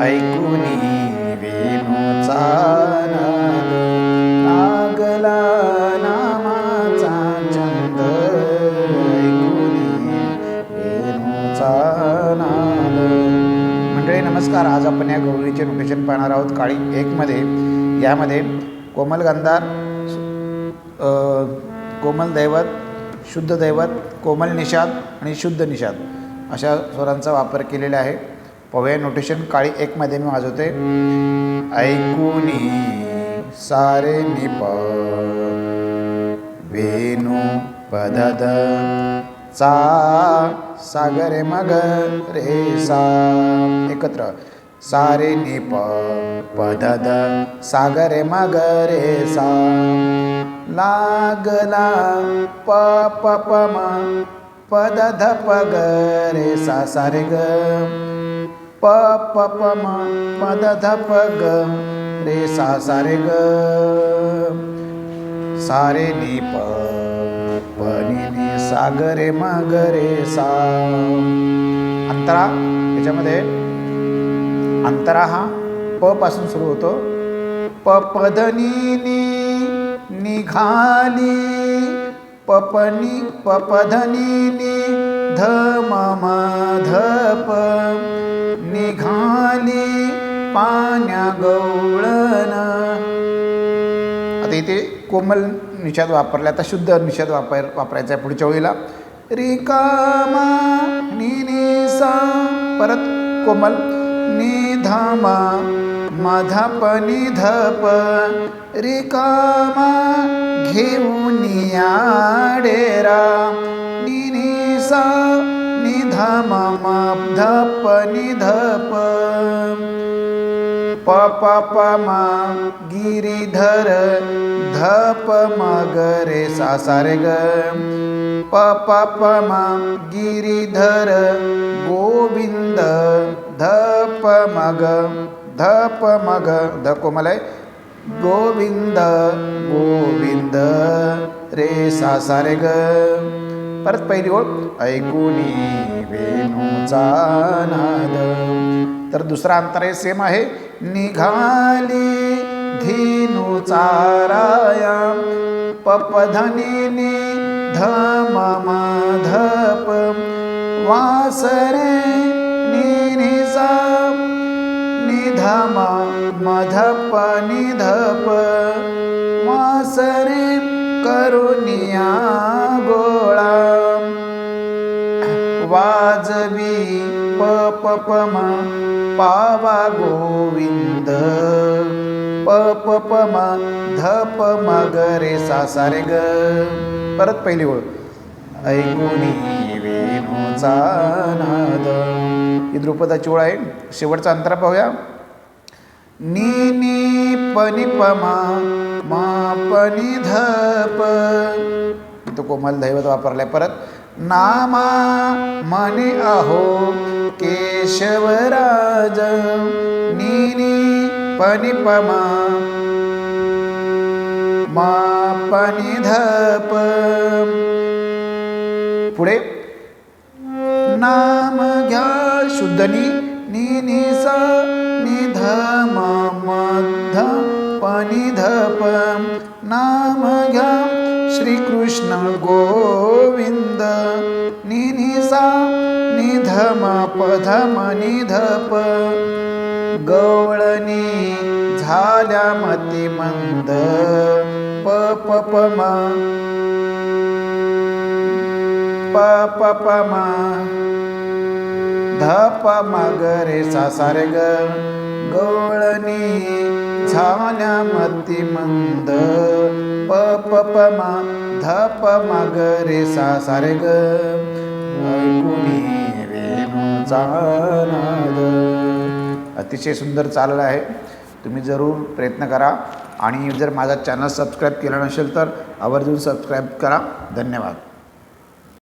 ऐकुनी वेणूचा लागला नामाचा छंद. वेणूचा नाद मंडळी नमस्कार. आज आपण या गौरीचे नोटेशन पाहणार आहोत. काळी एकमध्ये यामध्ये कोमल गंधार कोमल दैवत शुद्ध दैवत कोमल निषाद आणि शुद्ध निषाद. अशा स्वरांचा वापर केलेला आहे. पव्या नोटेशन काळी एकमध्ये मी वाजवते. ऐकुनी सारे निप वेणू पदद चा सागरे मग रे सा. एकत्र. सारे निप पदद सागरे मग रे सा. लागला प प प म पद ध प ग रे सा सा रे ग प प प म पद ध प ग रे सा सा रे ग सा रे नि प प नि नि सा ग रे म ग रे सा. अंतरा याच्यामध्ये अंतरा हा प पासून सुरू होतो. प पधनी निघाली. पपनी पपधनी नी ध मम धप निघाली पाण्या गवळण. आता इथे कोमल निषाद वापरला आता शुद्ध निषाद वापर वापरायचा आहे पुढच्या वेळेला रिकामा नि परत कोमल निधामा मधप निधप. रिकामा घेऊन या. माप धप। निधप प प प म गिरीधर धप मगरे सा सा रे ग। प प प म गोविंद धप मग धप मग धको मलाय गोविंद गोविंद रे सा सा रे ग। परत पहिली ओळ ऐकुनी वेणूचा नाद तर दुसरा अंतर सेम आहे. निघाली धीनू राया पपधनी धम धप वासरे निनिसा निधम मधप निधप. वासरे करुनिया गोळा. वाजवी प प प म पावा गोविंद. प प प म ध प म ग. रे सा सा रे ग परत पहिली ओळ. ऐकुनी वेणूचा नाद. ही द्रुपदाची ओळ आहे. शेवटचा अंतर पाहूया. नी नी पनी पमा मा पनी धप. तो कोमल दैवत वापरलाय. परत नामा मने अहो केशवराज नी पनी पमा मा पनिधप. पुढे नाम घ्या शुद्धनी नि सा निध मध म नाम घ्या श्रीकृष्ण गोविंद निनिसा निधम पधम निधप प गवळणी झाल्या मती मंद प प प म प प प म ध प म ग रे सा ग गवळणी झाल्या मती मंद। प प प म ध प म ग रे सा सा रे ग। ऐकुनी अतिशय सुंदर चाललं आहे. तुम्ही जरूर प्रयत्न करा. आणि जर माझा चॅनल सबस्क्राईब केला नसेल तर आवर्जून सबस्क्राईब करा. धन्यवाद.